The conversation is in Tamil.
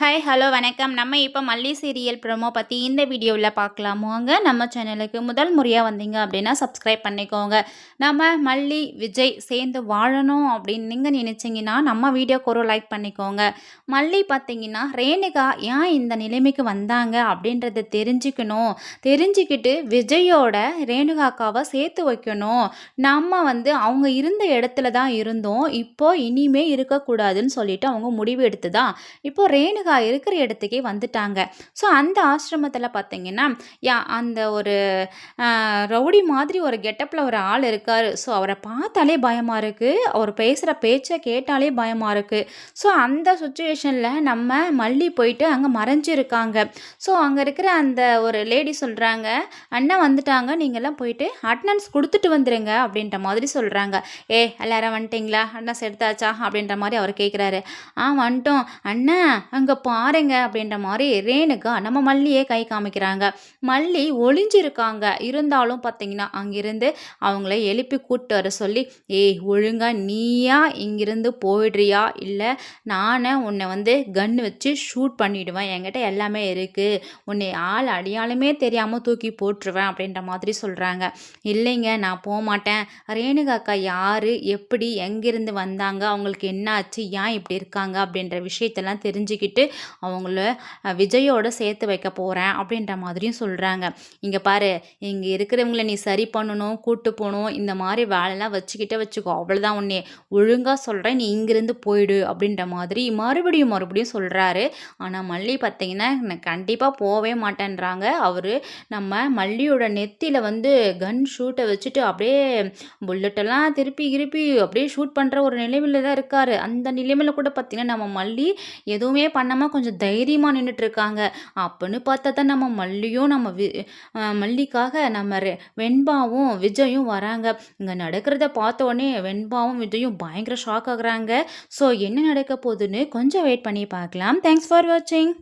ஹாய் ஹலோ வணக்கம். நம்ம இப்போ மல்லி சீரியல் ப்ரொமோ பற்றி இந்த வீடியோவில் பார்க்கலாம். நம்ம சேனலுக்கு முதல் முறையாக வந்தீங்க அப்படின்னா சப்ஸ்கிரைப் பண்ணிக்கோங்க. நம்ம மல்லி விஜய் சேர்ந்து வாழணும் அப்படின்னு நீங்கள் நினச்சிங்கன்னா நம்ம வீடியோக்கு ஒரு லைக் பண்ணிக்கோங்க. மல்லி பார்த்தீங்கன்னா ரேணுகா ஏன் இந்த நிலைமைக்கு வந்தாங்க அப்படின்றத தெரிஞ்சுக்கணும். தெரிஞ்சுக்கிட்டு விஜயோட ரேணுகாக்காவை சேர்த்து வைக்கணும். நம்ம வந்து அவங்க இருந்த இடத்துல தான் இருந்தோம். இப்போ இனிமே இருக்கக்கூடாதுன்னு சொல்லிட்டு அவங்க முடிவு எடுத்து தான் இப்போ ரேணு ரேணுகா இருக்கிற இடத்துக்கே வந்துட்டாங்க. ஸோ அந்த ஆசிரமத்தில் பார்த்தீங்கன்னா யா அந்த ஒரு ரவுடி மாதிரி ஒரு கெட்டப்பில் ஒரு ஆள் இருக்கார். ஸோ அவரை பார்த்தாலே பயமாக இருக்குது அவர் பேசுகிற பேச்சை கேட்டாலே பயமாக இருக்குது ஸோ அந்த சுச்சுவேஷனில் நம்ம மல்லி போயிட்டு அங்கே மறைஞ்சிருக்காங்க. ஸோ அங்கே இருக்கிற அந்த ஒரு லேடி சொல்கிறாங்க அண்ணா வந்துட்டாங்க. நீங்கள்லாம் போயிட்டு அட்டனன்ஸ் கொடுத்துட்டு வந்துடுங்க அப்படின்ற மாதிரி சொல்கிறாங்க ஏ எல்லாரும் வந்துட்டிங்களா? அண்ணா எடுத்தாச்சா அப்படின்ற மாதிரி அவர் கேட்குறாரு ஆ வந்துட்டோம். அண்ணா அங்கே இங்கே பாருங்க அப்படின்ற மாதிரி ரேணுகா நம்ம மல்லியே கை காமிக்கிறாங்க. மல்லி ஒளிஞ்சிருக்காங்க. இருந்தாலும் பார்த்தீங்கன்னா அங்கிருந்து அவங்கள எழுப்பி கூப்பிட்டு வர சொல்லி ஏய் ஒழுங்கா நீயா இங்கிருந்து போயிடுறியா? இல்லை நானே உன்னை வந்து கன் வச்சு ஷூட் பண்ணிவிடுவேன் என்கிட்ட எல்லாமே இருக்குது உன்னை ஆள் அடியாலுமே தெரியாமல் தூக்கி போட்டுருவேன். அப்படின்ற மாதிரி சொல்கிறாங்க இல்லைங்க நான் போக மாட்டேன் ரேணுகா அக்கா யார்? எப்படி? எங்கேருந்து வந்தாங்க? அவங்களுக்கு என்ன ஆச்சு ஏன் இப்படி இருக்காங்க? அப்படின்ற விஷயத்தெல்லாம் தெரிஞ்சுக்கிட்டு சொல்லிட்டு அவங்கள விஜயோட சேர்த்து வைக்க போகிறேன் அப்படின்ற மாதிரியும் சொல்கிறாங்க இங்கே பாரு இங்கே இருக்கிறவங்கள நீ சரி பண்ணணும் கூட்டு போகணும் இந்த மாதிரி வேலைலாம் வச்சுக்கிட்டே வச்சுக்கோ. அவ்வளோதான் உன்னே ஒழுங்காக சொல்கிறேன் நீ இங்கேருந்து போயிடு அப்படின்ற மாதிரி மறுபடியும் மறுபடியும் சொல்கிறாரு ஆனால் மல்லி பார்த்தீங்கன்னா கண்டிப்பாக போகவே மாட்டேன்றாங்க. அவர் நம்ம மல்லியோட நெத்தியில் வந்து கன் ஷூட்டை வச்சுட்டு அப்படியே புல்லட்டெல்லாம் திருப்பி கிருப்பி அப்படியே ஷூட் பண்ணுற ஒரு நிலைமையில் தான் இருக்கார். அந்த நிலைமையில் கூட பார்த்திங்கன்னா நம்ம மல்லி எதுவுமே பண்ண நிதானமாக கொஞ்சம் தைரியமாக நின்றுட்டுருக்காங்க அப்படின்னு பார்த்தா தான் நம்ம மல்லியும் நம்ம வி மல்லிக்காக நம்ம வெண்பாவும் விஜயும் வராங்க. இங்கே நடக்கிறத பார்த்த உடனே வெண்பாவும் விஜயும் பயங்கர ஷாக் ஆகுறாங்க. ஸோ என்ன நடக்க போகுதுன்னு கொஞ்சம் வெயிட் பண்ணி பார்க்கலாம். தேங்க்ஸ் ஃபார் வாட்சிங்